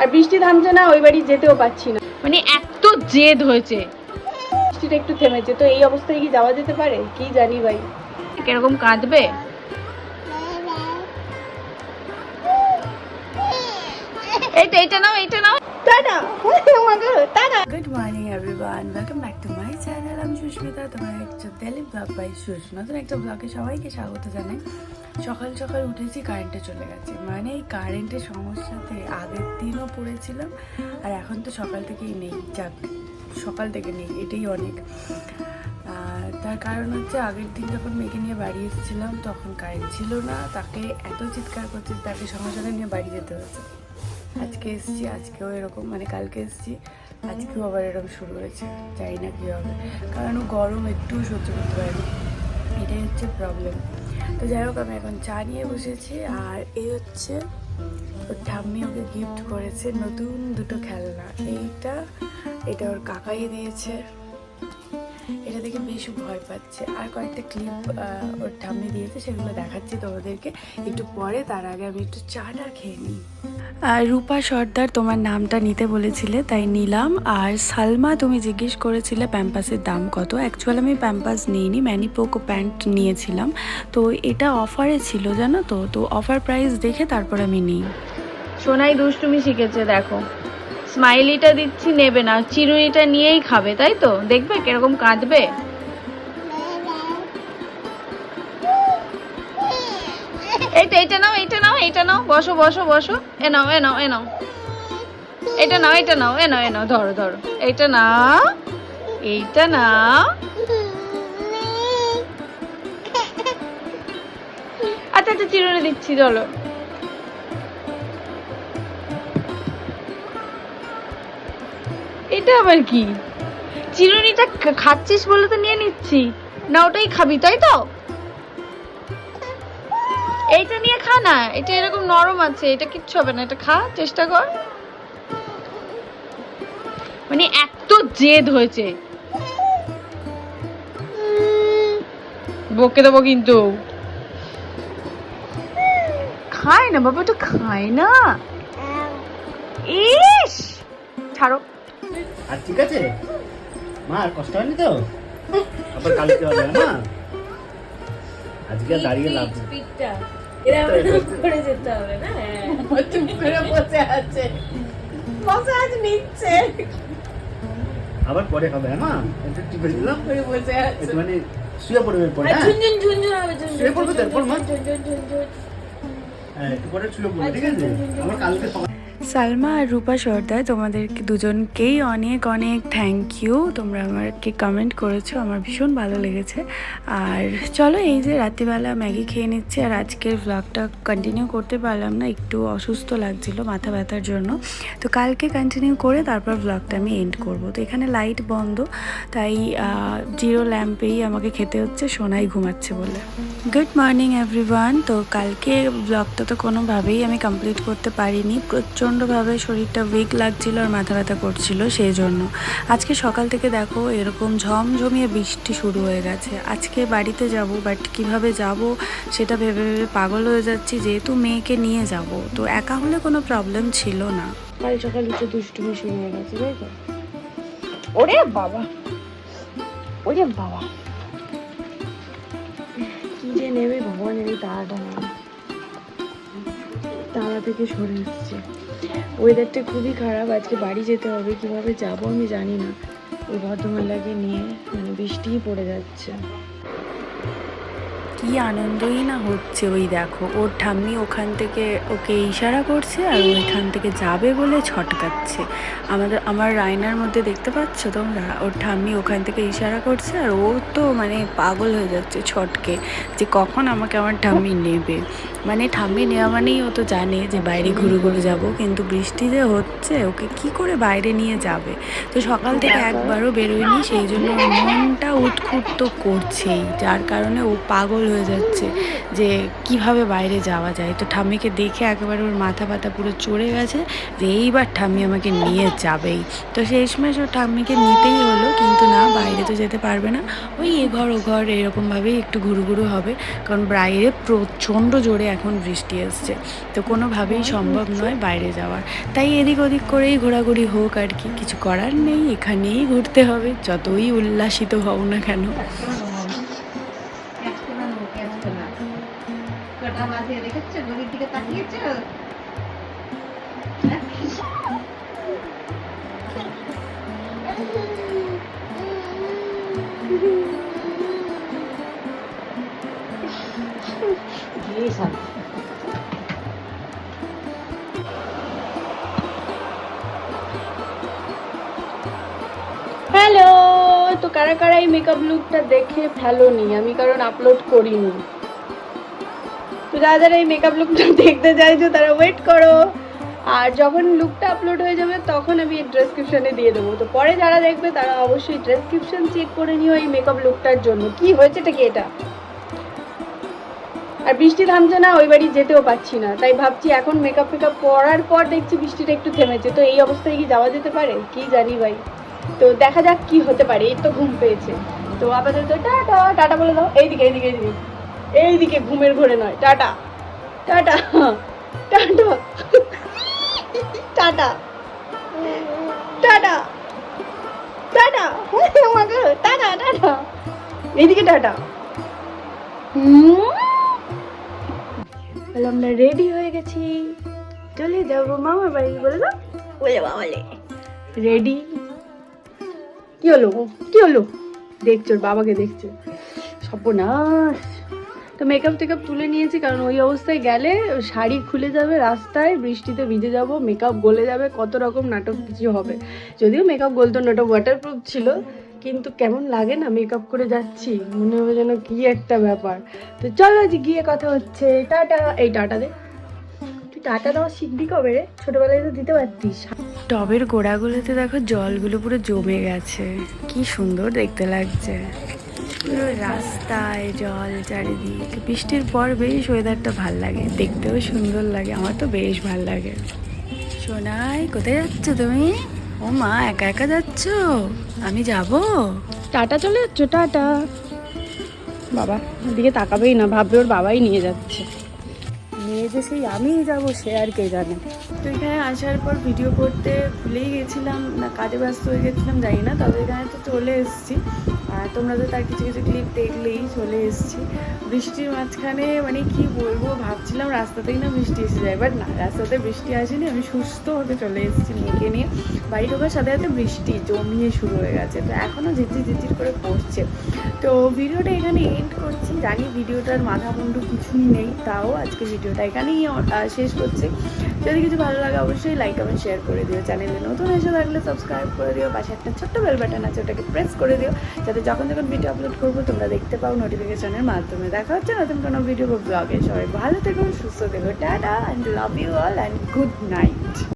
আর বৃষ্টি থামছে না ওই বাড়ি যেতেও পাচ্ছি না। মানে এত জেদ হয়েছে। বৃষ্টিটা একটু থেমেছে তো এই অবস্থায় কি যাওয়া যেতে পারে? কি জানি ভাই। কীরকম কাঁদবে? এইটা এইটা নাও এইটা নাও। Good morning everyone welcome back to my channel আমি সুস্মিতা তোমার একটা ডেলি ব্লগ বাই সুস নতুন একটা ব্লগে সবাইকে স্বাগত জানাই। সকাল সকাল উঠেছি কারেন্টে চলে গেছে। মানে এই কারেন্টের সমস্যাতে আগের দিনও পড়েছিলাম, আর এখন তো সকাল থেকেই নেই। যাক, সকাল থেকে নেই, এটাই অনেক। তার কারণ হচ্ছে, আগের দিন যখন মেয়েকে নিয়ে বাড়ি এসেছিলাম, তখন কারেন্ট ছিল না। তাকে এত চিৎকার করছে তাকে সঙ্গে সঙ্গে নিয়ে বাড়ি যেতে হয়েছে আজকে এসেছি, আজকেও এরকম মানে কালকে এসেছি, আজকেও আবার এরকম শুরু হয়েছে, জানি না কী হবে। কারণ ও গরম একটুও সহ্য করতে পারে এটাই হচ্ছে প্রবলেম তো যাই হোক, আমি এখন চা নিয়ে বসেছি, আর এই হচ্ছে ওর ঠাম্মি ওকে গিফট করেছে নতুন দুটো খেলনা। এইটা, এটা ওর কাকাই দিয়েছে। এটা দেখে বেশ ভয় পাচ্ছে। আর কয়েকটা ক্লিপ ওর ঠাম্মি দিয়েছে, সেগুলো দেখাচ্ছি তোমাদেরকে। একটু পরে, তার আগে আমি একটু চাটা খেয়ে নিই। আর রূপা সর্দার তোমার নামটা নিতে বলেছিলে, তাই নিলাম। আর সালমা তুমি জিজ্ঞেস করেছিলে প্যাম্পাসের দাম কত। অ্যাকচুয়াল আমি প্যাম্পাস নিইনি ম্যানিপোকো প্যান্ট নিয়েছিলাম। তো এটা অফারে ছিল, জানো তো? তো অফার প্রাইস দেখে তারপর আমি নিই। সোনাই দুষ্টুমি শিখেছে, দেখো। স্মাইলিটা দিচ্ছি, নেবে না। চিরুনিটা নিয়েই খাবে, তাই তো? দেখবে কীরকম কাঁদবে? এইটা এইটা নাও এইটা নাও এইটা নাও। বসো বসো বসো। এ নাও এ নাও এ নাও। এটা নাও এটা নাও, এ নাও এ নাও। ধরো ধরো। এইটা নাও এইটা নাও। আচ্ছা আচ্ছা চিরুনি দিচ্ছি, চলো। এটা আবার কি? চিরুনিটা খাচ্ছিস বলে তো নিয়ে নিচ্ছি। না, ওটাই খাবি, তাই তো? এইটা নিয়ে খা না এটা এরকম নরম আছে এটা কিচ্ছু হবে না এটা খা চেষ্টা কর। মানে এত জেদ হয়েছে। বকে দেবো কিন্তু। খায় না বাবা তো খায় না। ইস! ছাড়ো। আর ঠিক আছে? মা আর কষ্ট হয়নি তো? আবার কালকে হবে না আজকে দাঁড়িয়ে লাভ যেতে হবে না? চুপ করে বসে আছে। বসে নিচ্ছে। আবার পরে হবে হ্যাঁ একটু টিপে দিলাম। করে বসে আছে। মানে শুয়ে পড়বে পরে হ্যাঁ? ঝুনঝুন ঝুনঝুন হবে ঝুনঝুন শুয়ে পড়বে তারপর মা? ঝুনঝুন ঝুনঝুন। হ্যাঁ একটু পরে শুয়ে পড়বে ঠিক আছে? আমার কালকে সালমা আর রূপা সর্দার তোমাদেরকে দুজনকেই অনেক অনেক থ্যাংক ইউ তোমরা আমাকে কমেন্ট করেছ, আমার ভীষণ ভালো লেগেছে। আর চলো, এই যে রাত্রিবেলা ম্যাগি খেয়ে নিচ্ছি, আর আজকের ব্লগটা কন্টিনিউ করতে পারলাম না, একটু অসুস্থ লাগছিল, মাথা ব্যথার জন্য। তো কালকে কন্টিনিউ করে তারপর ব্লগটা আমি এন্ড করব। তো এখানে লাইট বন্ধ, তাই জিরো ল্যাম্পেই আমাকে খেতে হচ্ছে, সোনাই ঘুমাচ্ছে বলে। গুড মর্নিং এভরিওয়ান তো কালকে ব্লগটা তো কোনোভাবেই আমি কমপ্লিট করতে পারিনি। প্রচণ্ডভাবে শরীরটা উইক লাগছিল আর মাথা ব্যথা করছিল সেই জন্য। আজকে সকাল থেকে দেখো এরকম ঝমঝমিয়ে বৃষ্টি শুরু হয়ে গেছে। আজকে বাড়িতে যাব বাট কীভাবে যাব সেটা ভেবে ভেবে পাগল হয়ে যাচ্ছি, যেহেতু মেয়েকে নিয়ে যাব। তো একা হলে কোনো প্রবলেম ছিল না। কাল সকাল উঠে দুষ্টুমি শুরু হয়ে গেছে ওরে বাবা! ওরে বাবা! যে নেবে ভগবানের এই তারাটা নেবে তারা থেকে সরে এসছে। ওয়েদারটা খুবই খারাপ, আজকে বাড়ি যেতে হবে, কীভাবে যাব আমি জানি না। ওই ভদ্রমহিলাকে নিয়ে মানে বৃষ্টিই পড়ে যাচ্ছে। কি আনন্দই না হচ্ছে ওই দেখো। ওর ঠাম্মি ওখান থেকে ওকে ইশারা করছে আর ওইখান থেকে যাবে বলে ছটকাচ্ছে। আমাদের, আমার রায়নার মধ্যে দেখতে পাচ্ছ তোমরা? ওর ঠাম্মি ওখান থেকে ইশারা করছে আর ও তো মানে পাগল হয়ে যাচ্ছে ছটকে যে কখন আমাকে আমার ঠাম্মি নেবে। মানে ঠাম্মি নেওয়া মানেই ও তো জানে যে বাইরে ঘুরে ঘুরে যাব, কিন্তু বৃষ্টি যে হচ্ছে ওকে কি করে বাইরে নিয়ে যাবে? তো সকাল থেকে একবারও বেরোয়নি, সেই জন্য মনটা উৎখুট তো করছেই, যার কারণে ও পাগল হয়ে যাচ্ছে যে কীভাবে বাইরে যাওয়া যায়। তো ঠাম্মিকে দেখে একেবারে ওর মাথা পাতা পুরো চড়ে গেছে যে এইবার ঠাম্মি আমাকে নিয়ে যাবেই। তো সেই সময় ওর ঠাম্মিকে নিতেই হলো, কিন্তু না, বাইরে তো যেতে পারবে না। ওই এ ঘর, ও ঘর এরকমভাবেই একটু ঘুরু ঘুরু হবে, কারণ বাইরে প্রচণ্ড জোরে এখন বৃষ্টি এসছে তো কোনোভাবেই সম্ভব নয় বাইরে যাওয়ার। তাই এদিক ওদিক করেই ঘোরাঘুরি হোক আর কি, কিছু করার নেই, এখানেই ঘুরতে হবে, যতই উল্লাসিত হও না কেন। হ্যালো তো কারা কারা এই মেকআপ লুকটা দেখে ফেলোনি? আমি কারণ আপলোড করিনি। তো যারা যারা এই মেকআপ লুকটা দেখতে চাইছো, তারা ওয়েট করো। আর যখন লুকটা আপলোড হয়ে যাবে, তখন আমি ডেসক্রিপশনে দিয়ে দেবো। তো পরে যারা দেখবে, তারা অবশ্যই ডেসক্রিপশন চেক করে নিও এই মেকআপ লুকটার জন্য। কি হয়েছেটা কি এটা? আর বৃষ্টি থামছে না, ওই বাড়ি যেতেও পাচ্ছি না। তাই ভাবছি এখন মেকআপ ফেকআপ করার পর দেখছি বৃষ্টিটা একটু থেমেছে। তো এই অবস্থায় কি যাওয়া যেতে পারে? কি জানি ভাই। তো দেখা যাক কি হতে পারে। এই তো ঘুম পেয়েছে। তো আপাতত টাটা টাটা বলে দাও। এইদিকে এইদিকে এইদিকে। এইদিকে ঘুমের ঘরে নয়। Tata. Tata. Tata. Tata. Tata. Tata. আমাকে টাটা টাটা। এইদিকে টাটা। হুম বলে আমরা রেডি হয়ে গেছি। চলে যাব মামার বাড়ি, বলে দাও। বলে বাবালে রেডি কি হলো কি হলো? দেখছ বাবাকে দেখছ। সর্বনাশ। তো মেকআপ টেকআপ তুলে নিয়েছি, কারণ ওই অবস্থায় গেলে শাড়ি খুলে যাবে রাস্তায়, বৃষ্টিতে ভিজে যাব মেকআপ গলে যাবে, কত রকম নাটক কিছু হবে। যদিও মেকআপ গলতো নাটক ওয়াটারপ্রুফ ছিল, কিন্তু কেমন লাগে না মেকআপ করে যাচ্ছি, মনে হবে যেন কি একটা ব্যাপার। তো চলো আজ গিয়ে কথা হচ্ছে, টাটা, এই টাটা দে। তুই টাটা দেওয়া শিখবি কবে রে? ছোটবেলায় তো দিতে পারতিস। টবের গোড়াগুলোতে দেখো জলগুলো পুরো জমে গেছে, কি সুন্দর দেখতে লাগছে। পুরো রাস্তায় জল চারিদিক। বৃষ্টির পর বেশ ওয়েদারটা ভালো লাগে। দেখতেও সুন্দর লাগে। আমার তো বেশ ভালো লাগে। সোনাই কোথায় যাচ্ছ তুমি? ও মা একা একা যাচ্ছ? আমি যাব? টাটা চলে যাচ্ছ? টাটা। বাবা ওদিকে তাকাবেই না। ভাববে ওর বাবাই নিয়ে যাচ্ছে। নিয়ে যে সেই আমিই যাব সে আর কে জানে। তো এখানে আসার পর ভিডিও করতে ভুলেই গেছিলাম। না কাজে ব্যস্ত হয়ে গেছিলাম জানি না। তবে এখানে তো চলে এসেছি। তোমরা তো তার কিছু কিছু ক্লিপ দেখলেই চলে এসেছি। বৃষ্টির মাঝখানে মানে কি বলব, ভাবছিলাম রাস্তাতেই না বৃষ্টি এসে যায় বাট না, রাস্তাতে বৃষ্টি আসেনি, আমি সুস্থভাবে চলে এসেছি মেয়েকে নিয়ে। বাড়ি ঢোকার সাথে সাথে বৃষ্টি জমিয়ে শুরু হয়ে গেছে, তো এখনও ঝিরঝির ঝিরঝির করে পড়ছে। তো ভিডিওটা এখানে এন্ড করছি, জানি ভিডিওটার মাথা মুন্ডু কিছুই নেই, তাও আজকে ভিডিওটা এখানেই শেষ করছি। যদি কিছু ভালো লাগে, অবশ্যই লাইক কমেন্ট শেয়ার করে দিও চ্যানেলে নতুন এসে থাকলে সাবস্ক্রাইব করে দিও, পাশে একটা ছোট্ট বেল বাটন আছে, ওটাকে প্রেস করে দিও, যাতে যখন যখন ভিডিও আপলোড করব, তোমরা দেখতে পাও নোটিফিকেশনের মাধ্যমে। দেখা হচ্ছে নতুন কোনো ভিডিও বা ব্লগে সবাই ভালো থেকো, সুস্থ থেকো, tata and love you all and good night